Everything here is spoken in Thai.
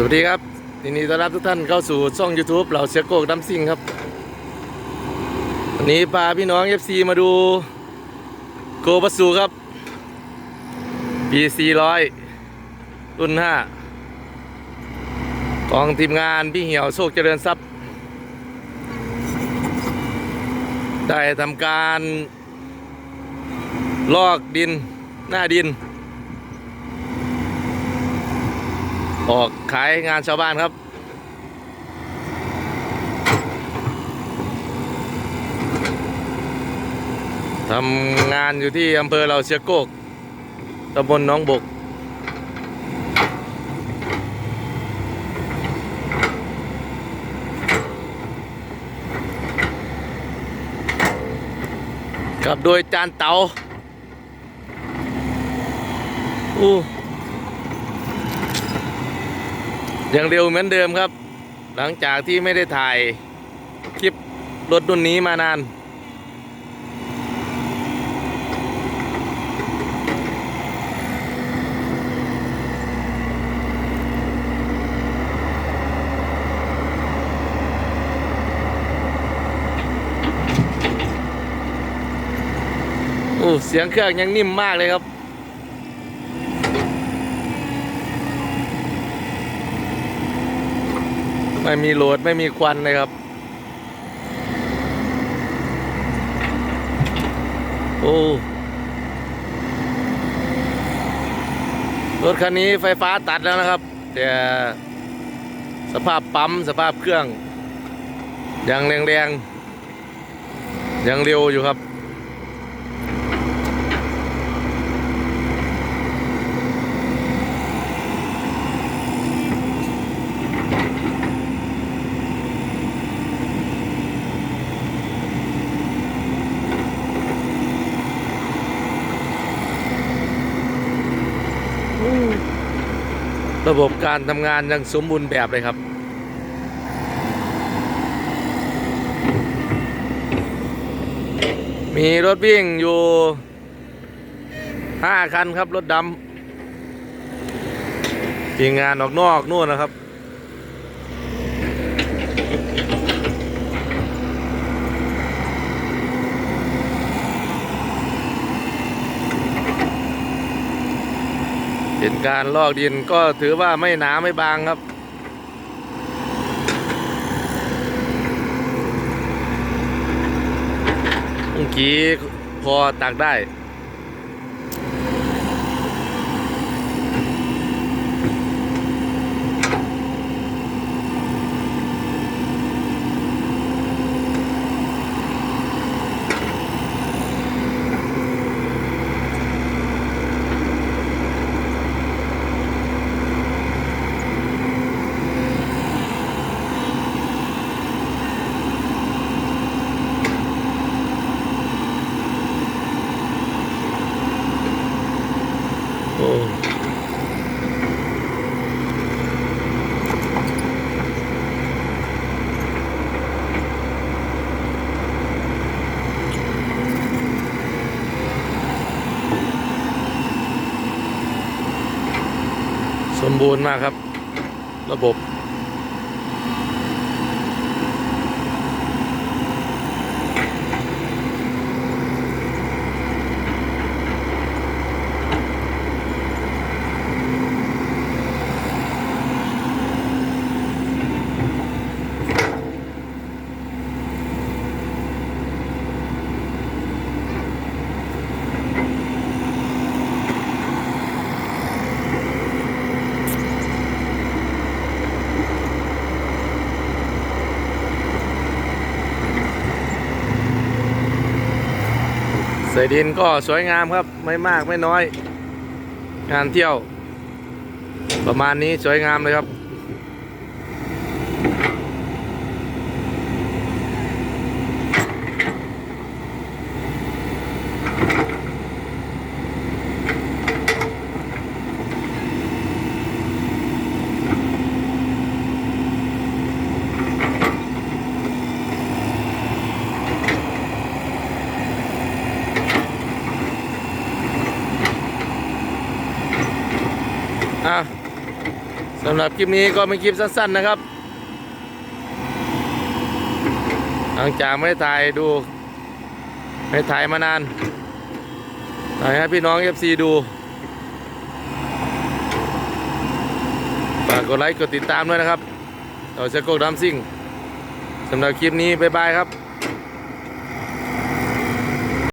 สวัสดีครับยินดีต้อนรับทุกท่านเข้าสู่ช่อง YouTube เหล่าเสือโกกดัมซิงครับวันนี้พาพี่น้อง FC มาดูโกบัสูครับปี400 รุ่น 5 ของทีมงานพี่เหี่ยวโชคเจริญทรัพย์ ได้ทำการลอกดินหน้าดิน ออกขายงานชาวบ้านครับ ทำงานอยู่ที่อำเภอเราเชียโกกตำบลน้องบก กับโดยจานเตาอู้ ยังเร็วเหมือนเดิมครับ หลังจากที่ไม่ได้ถ่ายคลิปรถรุ่นนี้มานาน โอ้ เสียงเครื่องยังนิ่มมากเลยครับ ไม่มีโหลดไม่มีควันเลยครับ โอ้รถคันนี้ไฟฟ้าตัดแล้วนะครับ แต่สภาพปั๊มสภาพเครื่อง ยังแรงๆ ยังเร็วอยู่ครับ ระบบการทำงานยังสมบูรณ์แบบเลยครับ มีรถวิ่งอยู่ห้าคันครับ รถดำทีมงานออกนอกนู่นนะครับ เป็นการลอกดินก็ถือว่าไม่หนาไม่บางครับ เมื่อกี้พอตักได้ สมบูรณ์มากครับ ระบบ ส่ดินก็สวยงามครับไม่มากไม่น้อย งานเที่ยว ประมาณนี้สวยงามเลยครับ สำหรับคลิปนี้ก็เป็นคลิปสั้น ๆนะครับ หลังจากไม่ได้ถ่ายดู ไม่ถ่ายมานานถ่ายให้พี่น้อง FC ดูฝากกดไลค์กดติดตามด้วยนะครับต่อเชโกกดัมซิ่งสำหรับคลิปนี้ บ๊ายบายครับ